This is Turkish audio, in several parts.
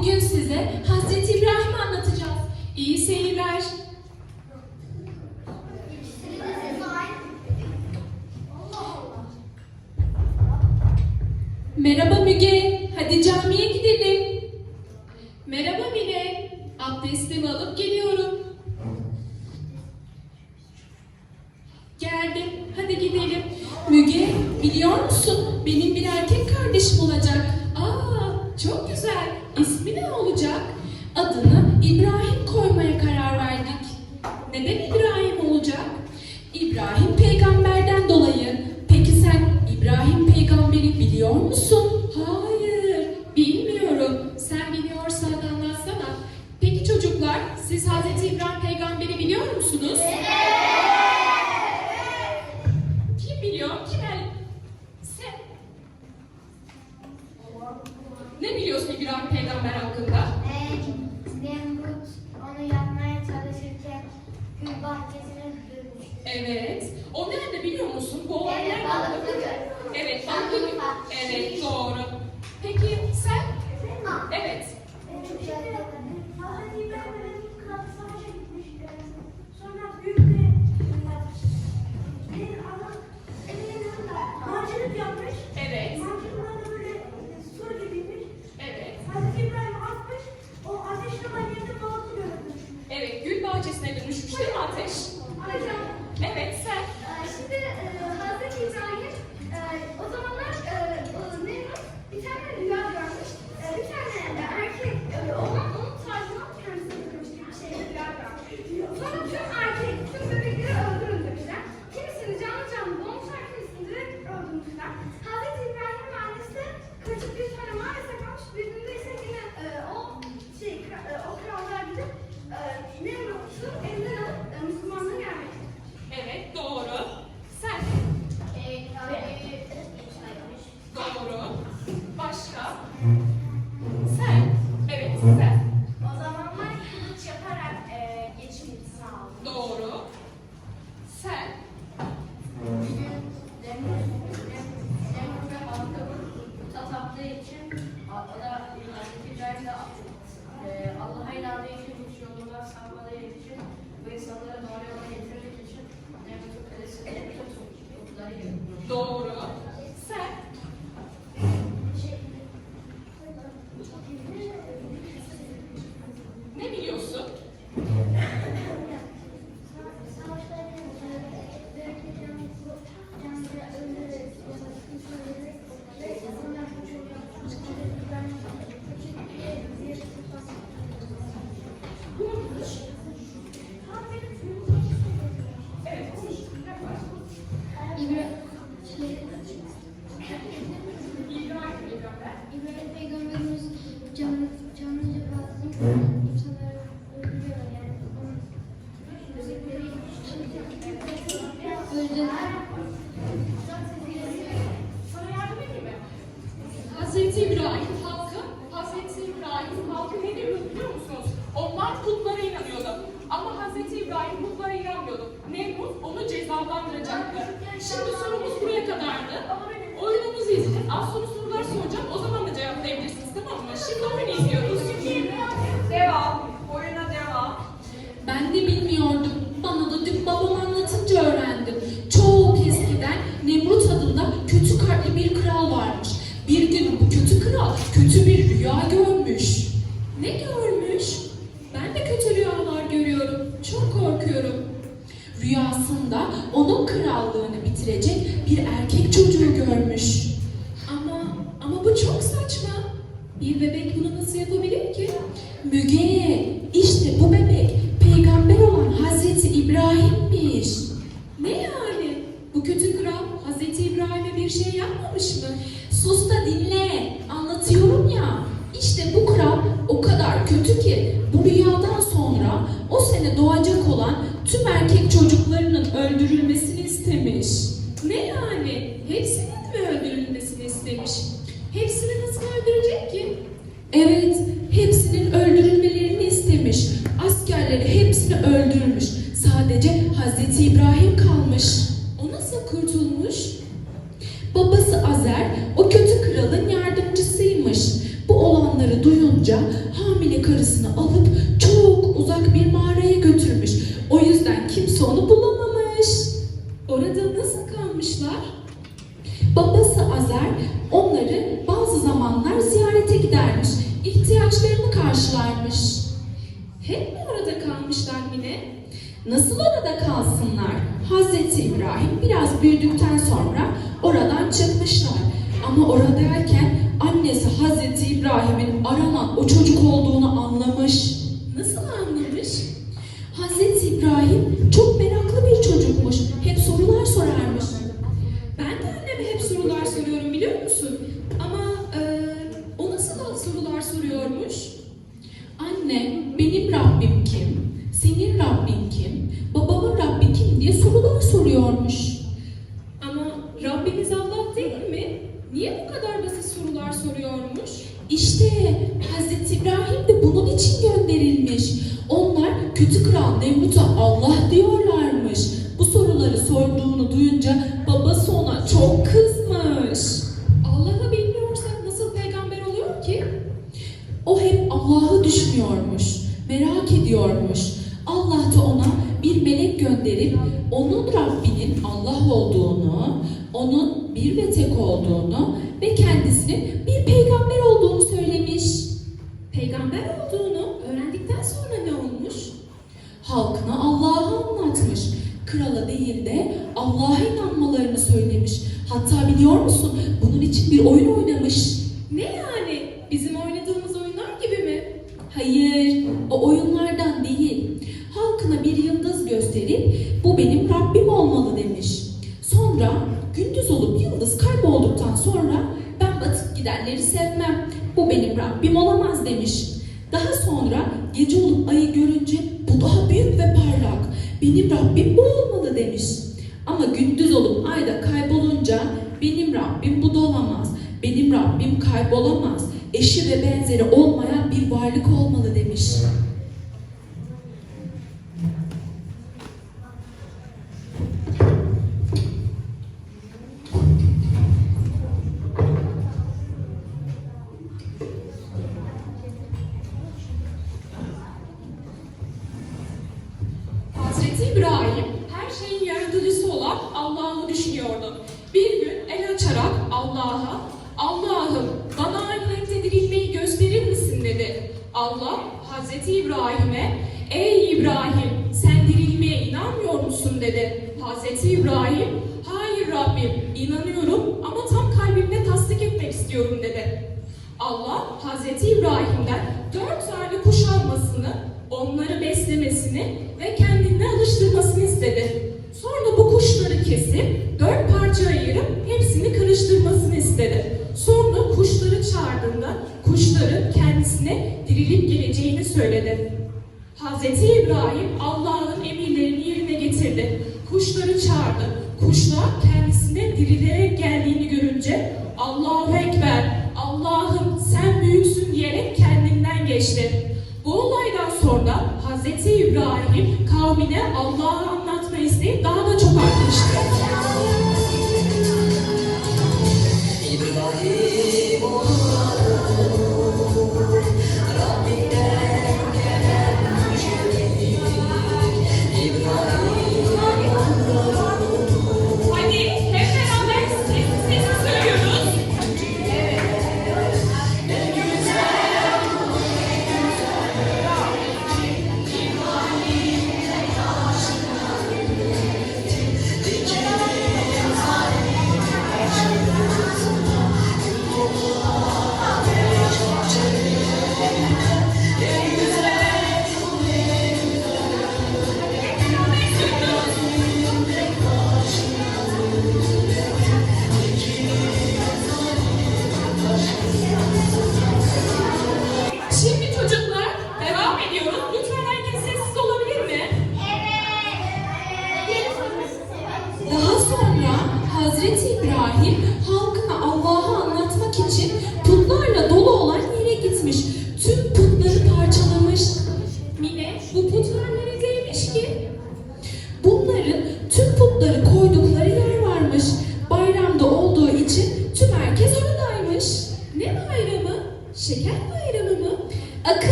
Bugün size Hazreti İbrahim anlatacağız. İyi seyirler. Merhaba Müge. Hadi camiye gidelim. Merhaba Mine. Abdestimi alıp geliyorum. Geldim. Hadi gidelim. Müge, biliyor musun? Benim bir erkek kardeşim olacak. Aa, çok güzel. Az sonra sorular soracağım. O zaman da cevaplayabilirsiniz tamam mı? Şimdi oyunu izliyoruz. Devam. Oyuna devam. Ben de bilmiyordum. Bana da dün babam anlatınca öğrendim. Çok eskiden Nemrut adında kötü kalpli bir kral varmış. Bir gün bu kötü kral kötü bir rüya görmüş. Ne görmüş? Ben de kötü rüyalar görüyorum. Çok korkuyorum. Rüyasında onun krallığını bitirecek bir erkek çocuğu görmüş. Ama ama bu çok saçma. Bir bebek bunu nasıl yapabilir ki? Müge, işte bu bebek peygamber olan Hazreti İbrahim'miş. Ne yani? Bu kötü kral Hazreti İbrahim'e bir şey yapmamış mı? Sus da dinle. Anlatıyorum ya. İşte bu kral o kadar kötü ki bu rüyadan sonra o sene doğacak olan tüm erkek çocuklarının öldürülmesini istemiş. Ne yani? Hepsinin mi öldürülmesini istemiş? Evet, hepsinin öldürülmelerini istemiş. Askerleri hepsini öldürmüş. Sadece Hazreti İbrahim kalmış. O nasıl kurtulmuş? Babası Azer, o kötü kralın yardımcısıymış. Bu olanları duyunca hamile karısını alıp çok uzak bir mağaraya götürmüş. O yüzden kimse onu bulamamış. Orada nasıl kalmışlar? Babası Azer, o kalsınlar. Hazreti İbrahim biraz büyüdükten sonra oradan çıkmışlar. Ama oradayken annesi Hazreti İbrahim'in aranan o çocuk olduğunu anlamış. Nasıl anlamış? Hazreti İbrahim çok meraklı bir çocukmuş. Hep sorular sorarmış. Ben de anneme hep sorular soruyorum biliyor musun? Ama eee, o nasıl sorular soruyormuş? Anne, benim Rabbim kim? Senin Rabbin kim? Babamın Rabbi kim diye sorular soruyormuş. Ama Rabbimiz Allah değil mi? Niye bu kadar basit sorular soruyormuş? İşte Hazreti İbrahim de bunun için gönderilmiş. Onlar kötü kral Nemrut'a Allah diyorlarmış. Bu soruları sorduğunu duyunca babası ona çok kızmış. Allah'ı bilmiyorsa nasıl peygamber oluyor ki? O hep Allah'ı düşünüyormuş, merak ediyormuş. Allah da ona bir melek gönderip onun Rabbinin Allah olduğunu, onun bir ve tek olduğunu ve kendisinin bir peygamber olduğunu söylemiş. Peygamber olduğunu öğrendikten sonra ne olmuş? Halkına Allah'ı anlatmış. Krala değil de Allah'a inanmalarını söylemiş. Hatta biliyor musun bunun için bir oyun oynamış. Ne yani? Bizim oynadığımız oyunlar gibi mi? Hayır, o oyunlardan değil. Halkına bir yıldız gösterip bu benim Rabbim olmalı demiş. Sonra gündüz olup yıldız kaybolduktan sonra ben batıp gidenleri sevmem. Bu benim Rabbim olamaz demiş. Daha sonra gece olup ayı görünce bu daha büyük ve parlak. Benim Rabbim bu olmalı demiş. Ama gündüz olup ayda kaybolunca benim Rabbim bu da olamaz. Benim Rabbim kaybolamaz. Eşi ve benzeri olmayan bir varlık olmalı demiş. İbrahim'e ey İbrahim sen dirilmeye inanmıyor musun dedi. Hazreti İbrahim hayır Rabbim inanıyorum ama tam kalbimde tasdik etmek istiyorum dedi. Allah Hazreti İbrahim'den dört tane kuş almasını, onları beslemesini ve kendine alıştırmasını istedi. Sonra bu kuşları kesip dört parça ayırıp hepsini karıştırmasını istedi. Sonra kuşları çağırdığında kuşların kendisine dirilip geleceğini söyledi. Hazreti İbrahim Allah'ın emirlerini yerine getirdi. Kuşları çağırdı. Kuşlar kendisine dirilerek geldiğini görünce Allahu Ekber, Allah'ım sen büyüksün diyerek kendinden geçti. Bu olaydan sonra Hazreti İbrahim kavmine Allah'ı anlatma isteği daha da çok artmıştı.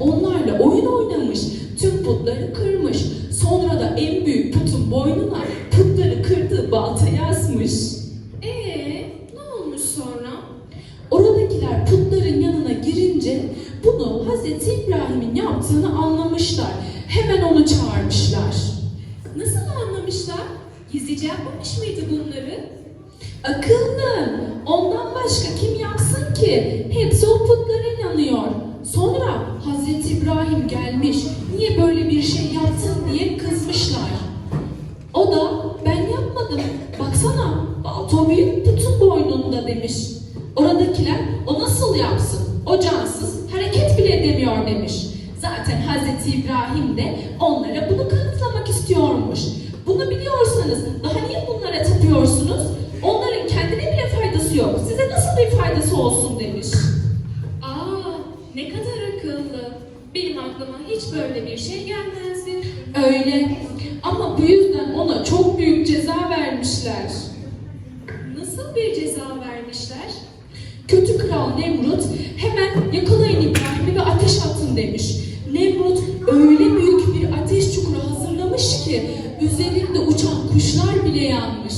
Onlarla oyun oynamış, tüm putları kırmış. Sonra da en büyük putun boynuna putları kırdığı baltayı asmış. Ee, ne olmuş sonra? Oradakiler putların yanına girince bunu Hazreti İbrahim'in yaptığını anlamışlar. Hemen onu çağırmışlar. Nasıl anlamışlar? Gizlice yapmamış mıydı bunları? Akıllı. Ondan başka kim yapsın ki? Hepsi o putlara inanıyor. Yaptın diye kızmışlar. O da ben yapmadım. Baksana balto büyük putun boynunda demiş. Oradakiler o nasıl yapsın? O cansız hareket bile edemiyor demiş. Zaten Hazreti İbrahim de onlara bunu kanıtlamak istiyormuş. Bunu biliyorsanız daha niye bunlara tapıyorsunuz? Onların kendine bile faydası yok. Size nasıl bir faydası olsun demiş. Aa, ne kadar akıllı. Benim aklıma hiç böyle bir şey gelmezdi. Öyle. Ama bu yüzden ona çok büyük ceza vermişler. Nasıl bir ceza vermişler? Kötü kral Nemrut hemen yakalayın İbrahim'i ve ateş atın demiş. Nemrut öyle büyük bir ateş çukuru hazırlamış ki üzerinde uçan kuşlar bile yanmış.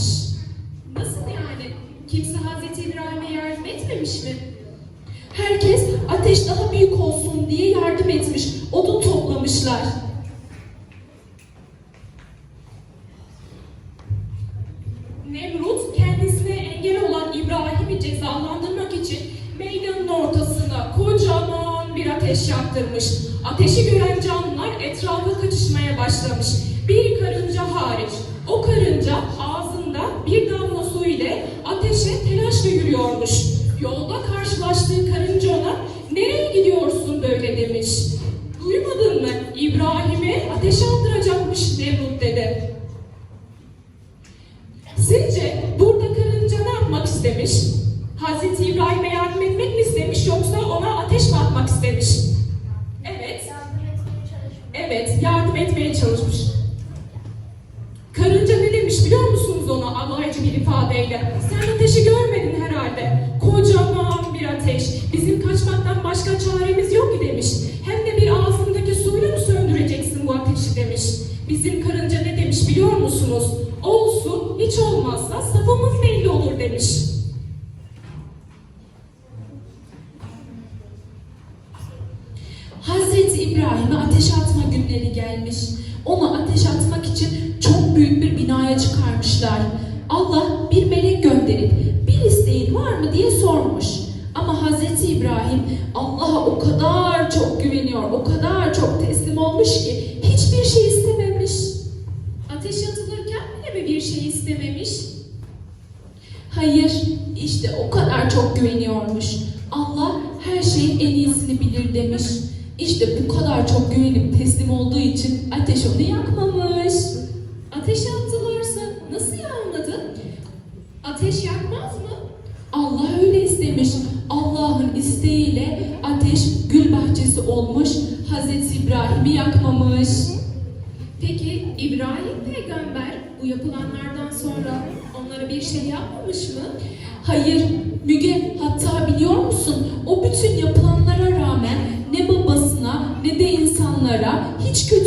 Nasıl yani? Kimse Hazreti İbrahim'e yardım etmemiş mi? Herkes ateş daha büyük olsun diye yardım etmiş. Odun toplamışlar. Nemrut kendisine engel olan İbrahim'i cezalandırmak için meydanın ortasına kocaman bir ateş yaktırmış. Ateşi gören canlılar etrafa kaçışmaya başlamış. Bir karınca hariç. O karınca ağzında bir damla su ile ateşe telaşla yürüyormuş. Yolda karşılaştığı karınca ona nereye gidiyorsun böyle demiş. Duymadın mı? İbrahim'i ateşe attıracakmış Nemrut dedi. Sizce burada karınca ne yapmak istemiş? Hazreti İbrahim'e yardım etmek mi istemiş yoksa ona ateş mi atmak istemiş? Evet, evet yardım etmeye çalışmış. Karınca ne demiş biliyor musunuz alaycı bir ifadeyle? Sen ateşi görmedin herhalde. Kocaman bir ateş. Bizim kaçmaktan başka çaremiz yok ki demiş. Hem de bir ağzındaki suyla mı söndüreceksin bu ateşi demiş. Bizim karınca ne demiş biliyor musunuz? Olsun, hiç olmazsa safımız belli olur demiş. Hazreti İbrahim'e ateş atma günleri gelmiş. Onu ateş atmak için çok büyük bir binaya çıkarmışlar. Allah bir melek gönderip bir isteğin var mı diye sormuş. Ama Hazreti İbrahim Allah'a o kadar çok güveniyor, o kadar çok teslim olmuş ki hiçbir şey istememiş. Ateş atılırken bile mi bir şey istememiş? Hayır, işte o kadar çok güveniyormuş. Allah her şeyin en iyisini bilir demiş. İşte bu kadar çok güvenip teslim olduğu için ateş onu yakmamış. Ateş yakmaz mı? Allah öyle istemiş. Allah'ın isteğiyle ateş gül bahçesi olmuş, Hazreti İbrahim'i yakmamış. Peki İbrahim peygamber bu yapılanlardan sonra onlara bir şey yapmamış mı? Hayır, Müge hatta biliyor musun o bütün yapılanlara rağmen ne babasına ne de insanlara hiç kötülük